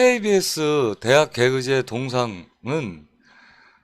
KBS 대학 개그제 동상은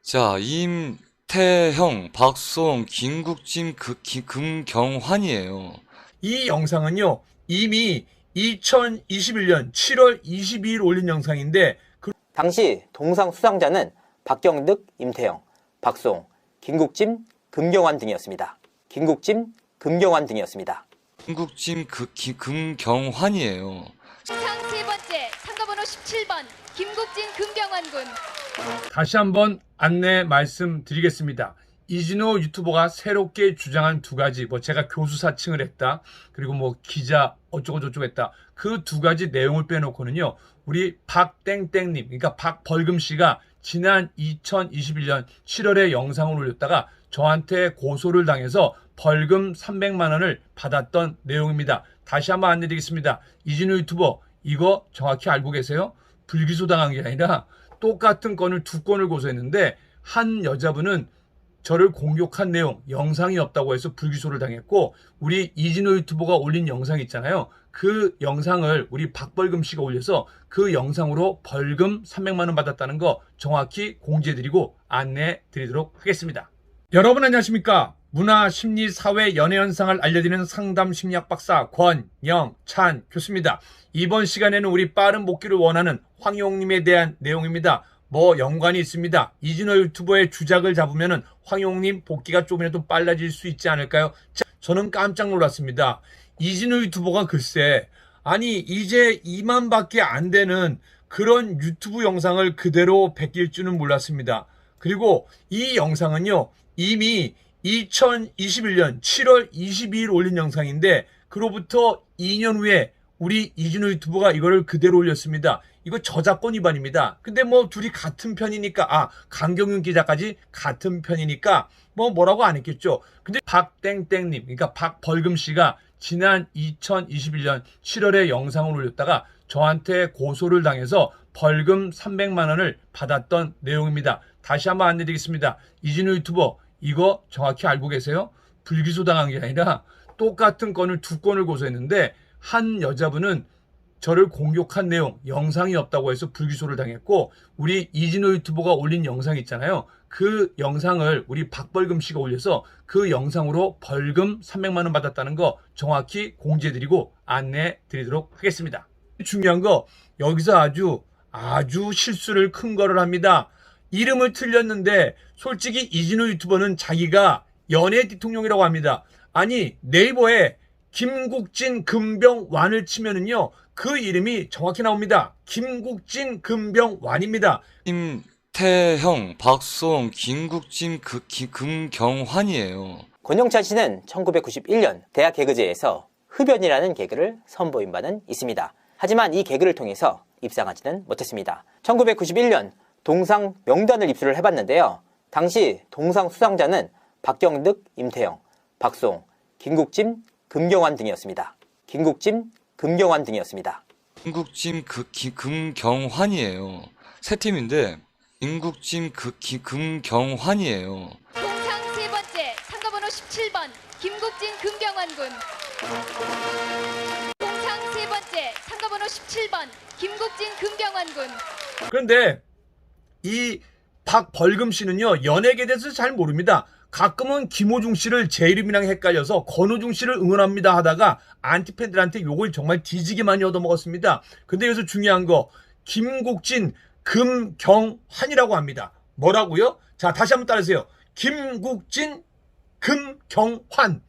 자 임태형, 박송, 김국진, 그, 기- 금경환이에요. 이 영상은요, 이미 2021년 7월 22일 올린 영상인데, 그 당시 동상 수상자는 박경득, 임태영, 박송, 김국진, 금경환 등이었습니다. 김국진, 금경환 등이었습니다. 김국진, 그, 기- 금경환이에요. 상세 번째 17번 김국진 금경환군 다시 한번 안내 말씀드리겠습니다. 이진호 유튜버가 새롭게 주장한 두 가지, 뭐 제가 교수 사칭을 했다, 그리고 뭐 기자 어쩌고 저쩌고 했다. 그 두 가지 내용을 빼놓고는요, 우리 박땡땡님, 그러니까 박벌금 씨가 지난 2021년 7월에 영상을 올렸다가 저한테 고소를 당해서 벌금 300만 원을 받았던 내용입니다. 다시 한번 안내드리겠습니다. 이진호 유튜버 이거 정확히 알고 계세요? 불기소 당한 게 아니라 똑같은 건을 두 건을 고소했는데 한 여자분은 저를 공격한 내용 영상이 없다고 해서 불기소를 당했고 우리 이진호 유튜버가 올린 영상 있잖아요. 그 영상을 우리 박벌금 씨가 올려서 그 영상으로 벌금 300만 원 받았다는 거 정확히 공지해드리고 안내드리도록 하겠습니다. 여러분 안녕하십니까? 문화, 심리, 사회, 연애 현상을 알려드리는 상담 심리학 박사 권영찬 교수입니다. 이번 시간에는 우리 빠른 복귀를 원하는 황용님에 대한 내용입니다. 뭐 연관이 있습니다. 이진호 유튜버의 주작을 잡으면은 황용님 복귀가 조금이라도 빨라질 수 있지 않을까요? 자, 저는 깜짝 놀랐습니다. 이진호 유튜버가 글쎄 아니 이제 2만밖에 안 되는 그런 유튜브 영상을 그대로 베낄 줄은 몰랐습니다. 그리고 이 영상은요 이미 2021년 7월 22일 올린 영상인데 그로부터 2년 후에 우리 이진호 유튜버가 이거를 그대로 올렸습니다. 이거 저작권 위반입니다. 근데 뭐 둘이 같은 편이니까 아 강경윤 기자까지 같은 편이니까 뭐 뭐라고 안 했겠죠. 근데 박땡땡님 그러니까 박벌금 씨가 지난 2021년 7월에 영상을 올렸다가 저한테 고소를 당해서 벌금 300만 원을 받았던 내용입니다. 다시 한번 안내드리겠습니다. 이진우 유튜버 이거 정확히 알고 계세요? 불기소 당한 게 아니라 똑같은 건을 두 건을 고소했는데 한 여자분은 저를 공격한 내용 영상이 없다고 해서 불기소를 당했고 우리 이진호 유튜버가 올린 영상 있잖아요. 그 영상을 우리 박벌금 씨가 올려서 그 영상으로 벌금 300만 원 받았다는 거 정확히 공지해드리고 안내드리도록 하겠습니다. 중요한 거 여기서 아주 아주 실수를 큰 거를 합니다. 이름을 틀렸는데 솔직히 이진호 유튜버는 자기가 연예 대통령이라고 합니다. 아니 네이버에 김국진 금병완을 치면은요 그 이름이 정확히 나옵니다. 김국진 금병완입니다. 임태형, 박송, 김국진, 그, 기- 금경환이에요. 권영찬 씨는 1991년 대학 개그제에서 흡연이라는 개그를 선보인 바는 있습니다. 하지만 이 개그를 통해서 입상하지는 못했습니다. 1991년 동상 명단을 입수를 해봤는데요. 당시 동상 수상자는 박경득, 임태영, 박송, 김국진, 금경환 등이었습니다. 김국진, 금경환 등이었습니다. 김국진, 그, 기- 금경환이에요. 세 팀인데 김국진, 그, 기- 금경환이에요. 동상 세 번째 참가번호 17번 김국진 금경환 군 동상 세 번째 참가번호 17번 김국진 금경환 군 그런데 이 박벌금 씨는요 연예계에 대해서 잘 모릅니다. 가끔은 김호중 씨를 제 이름이랑 헷갈려서 권호중 씨를 응원합니다 하다가 안티팬들한테 욕을 정말 뒤지게 많이 얻어먹었습니다. 근데 여기서 중요한 거 김국진 금경환이라고 합니다. 뭐라고요? 자 다시 한번 따라하세요. 김국진 금경환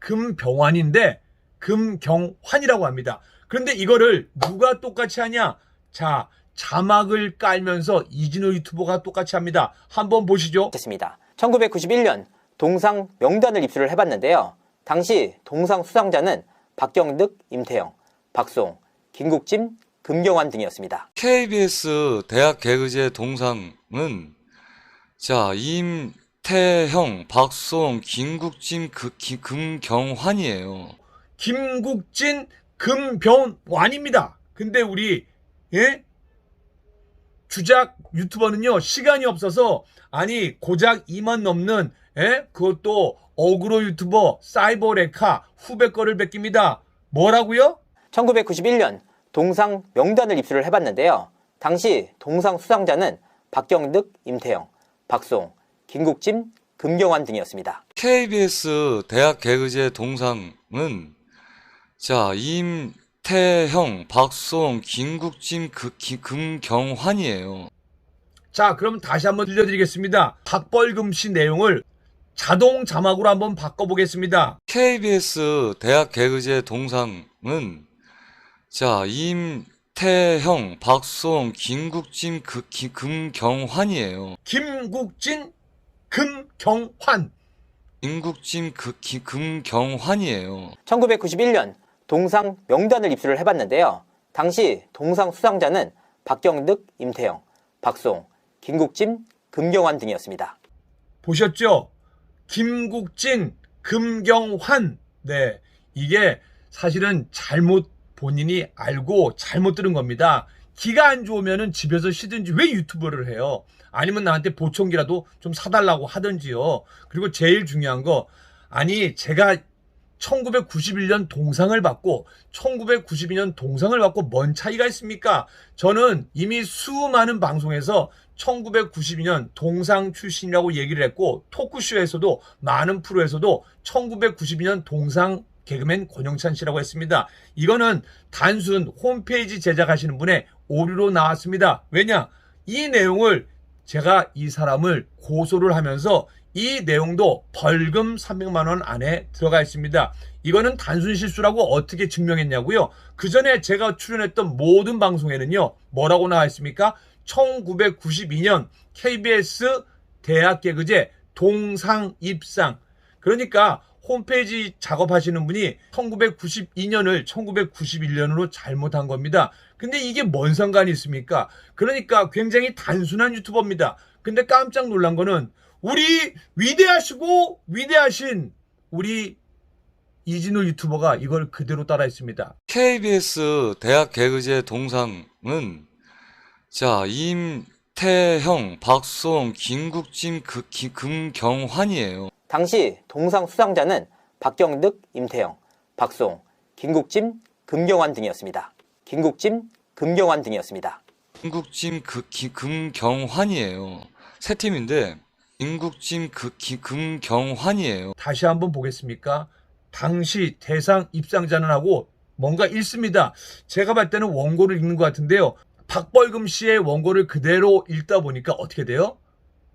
금병환인데 금경환이라고 합니다. 그런데 이거를 누가 똑같이 하냐? 자 자막을 깔면서 이진호 유튜버가 똑같이 합니다. 한번 보시죠. 됐습니다. 1991년 동상 명단을 입수를 해봤는데요. 당시 동상 수상자는 박경득, 임태영, 박송, 김국진, 금경환 등이었습니다. KBS 대학 개그제 동상은 자 임태형, 박송, 김국진, 그, 기- 금경환이에요. 김국진 금병완입니다. 근데 우리 예? 주작 유튜버는요 시간이 없어서 아니 고작 2만 넘는 예? 그것도 어그로 유튜버 사이버 레카 후배 거를 베낍니다. 뭐라고요? 1991년 동상 명단을 입수를 해봤는데요. 당시 동상 수상자는 박경득, 임태영, 박송, 김국진, 금경환 등이었습니다. KBS 대학 개그제 동상은 자 임 태형, 박송, 김국진, 그, 기- 금경환이에요. 자, 그럼 다시 한번 들려드리겠습니다. 박벌금 씨 내용을 자동 자막으로 한번 바꿔보겠습니다. KBS 대학 개그제 동상은 자 임태형, 박송, 김국진, 그, 기- 금경환이에요. 김국진, 금경환. 김국진, 그, 기- 금경환이에요. 1991년 동상 명단을 입수를 해봤는데요. 당시 동상 수상자는 박경득, 임태영, 박송, 김국진, 금경환 등이었습니다. 보셨죠? 김국진, 금경환. 네. 이게 사실은 잘못 본인이 알고 잘못 들은 겁니다. 기가 안 좋으면은 집에서 쉬든지 왜 유튜브를 해요? 아니면 나한테 보청기라도 좀 사달라고 하든지요. 그리고 제일 중요한 거, 아니, 제가 1991년 동상을 받고 1992년 동상을 받고 뭔 차이가 있습니까? 저는 이미 수많은 방송에서 1992년 동상 출신이라고 얘기를 했고 토크쇼에서도 많은 프로에서도 1992년 동상 개그맨 권영찬 씨라고 했습니다. 이거는 단순 홈페이지 제작하시는 분의 오류로 나왔습니다. 왜냐? 이 내용을 제가 이 사람을 고소를 하면서 이 내용도 벌금 300만 원 안에 들어가 있습니다. 이거는 단순 실수라고 어떻게 증명했냐고요? 그 전에 제가 출연했던 모든 방송에는요, 뭐라고 나와 있습니까? 1992년 KBS 대학 개그제 동상 입상. 그러니까 홈페이지 작업하시는 분이 1992년을 1991년으로 잘못한 겁니다. 근데 이게 뭔 상관이 있습니까? 그러니까 굉장히 단순한 유튜버입니다. 근데 깜짝 놀란 거는 우리 위대하시고 위대하신 우리 이진우 유튜버가 이걸 그대로 따라 했습니다. KBS 대학 개그제 동상은 자 임태형, 박송, 김국진, 그, 기- 금경환이에요. 당시 동상 수상자는 박경득, 임태영, 박송, 김국진, 금경환 등이었습니다. 김국진, 금경환 등이었습니다. 김국진, 그, 기- 금경환이에요. 세 팀인데 김국진, 그, 기- 금경환이에요. 다시 한번 보겠습니까? 당시 대상 입상자는 하고 뭔가 읽습니다. 제가 봤을 때는 원고를 읽는 것 같은데요. 박벌금 씨의 원고를 그대로 읽다 보니까 어떻게 돼요?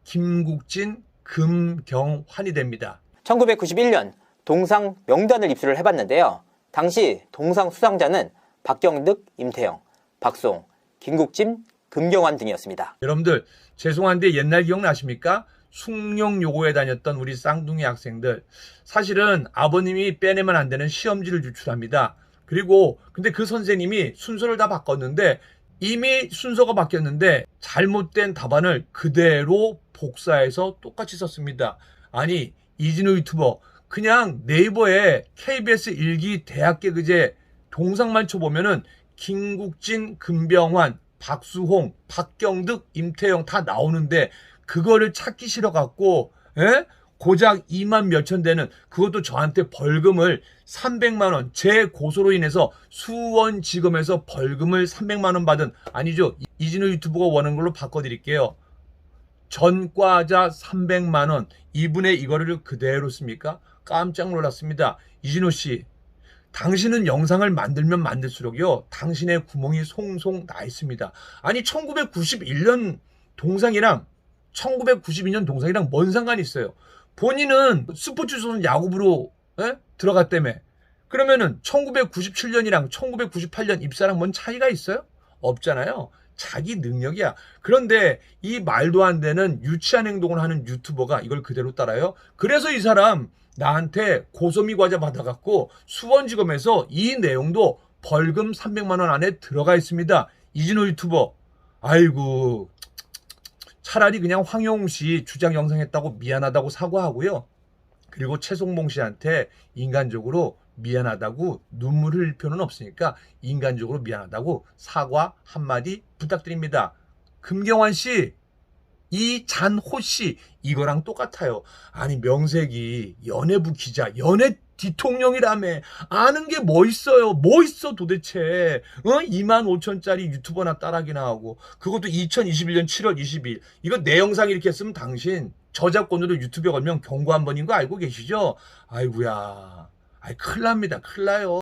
김국진, 금경환이 됩니다. 1991년 동상 명단을 입수를 해봤는데요. 당시 동상 수상자는 박경득, 임태영, 박송, 김국진, 금경환 등이었습니다. 여러분들 죄송한데 옛날 기억나십니까? 숭룡 요고에 다녔던 우리 쌍둥이 학생들 사실은 아버님이 빼내면 안 되는 시험지를 유출합니다. 그리고 근데 그 선생님이 순서를 다 바꿨는데 이미 순서가 바뀌었는데 잘못된 답안을 그대로 복사해서 똑같이 썼습니다. 아니 이진우 유튜버 그냥 네이버에 KBS 일기 대학 개그제 동상만 쳐보면은 김국진, 금병환, 박수홍, 박경득, 임태영 다 나오는데 그거를 찾기 싫어 갖고 예? 고작 2만 몇천 되는 그것도 저한테 벌금을 300만 원 제 고소로 인해서 수원지검에서 벌금을 300만 원 받은 아니죠 이- 이진우 유튜브가 원하는 걸로 바꿔드릴게요 전과자 300만 원 이분의 이거를 그대로 씁니까? 깜짝 놀랐습니다 이진우 씨 당신은 영상을 만들면 만들수록요, 당신의 구멍이 송송 나 있습니다. 아니, 1991년 동상이랑 1992년 동상이랑 뭔 상관이 있어요? 본인은 스포츠조선 야구부로 에? 들어갔다며. 그러면은 1997년이랑 1998년 입사랑 뭔 차이가 있어요? 없잖아요. 자기 능력이야. 그런데 이 말도 안 되는 유치한 행동을 하는 유튜버가 이걸 그대로 따라요. 그래서 이 사람 나한테 고소미 과자 받아갖고 수원지검에서 이 내용도 벌금 300만 원 안에 들어가 있습니다. 이진호 유튜버. 아이고. 차라리 그냥 황영웅 씨 주장 영상 했다고 미안하다고 사과하고요. 그리고 최송봉 씨한테 인간적으로 미안하다고 눈물 흘릴 필요는 없으니까 인간적으로 미안하다고 사과 한마디 부탁드립니다. 금경환 씨, 이 잔호 씨 이거랑 똑같아요. 아니 명색이 연예부 기자, 연예 대통령이라며 아는 게 뭐 있어요? 뭐 있어 도대체? 어? 2만 5천짜리 유튜버나 따라기나 하고 그것도 2021년 7월 20일 이거 내 영상 이렇게 쓰면 당신 저작권으로 유튜브에 걸면 경고 한 번인 거 알고 계시죠? 아이구야. 아이 큰일 납니다. 큰일 나요.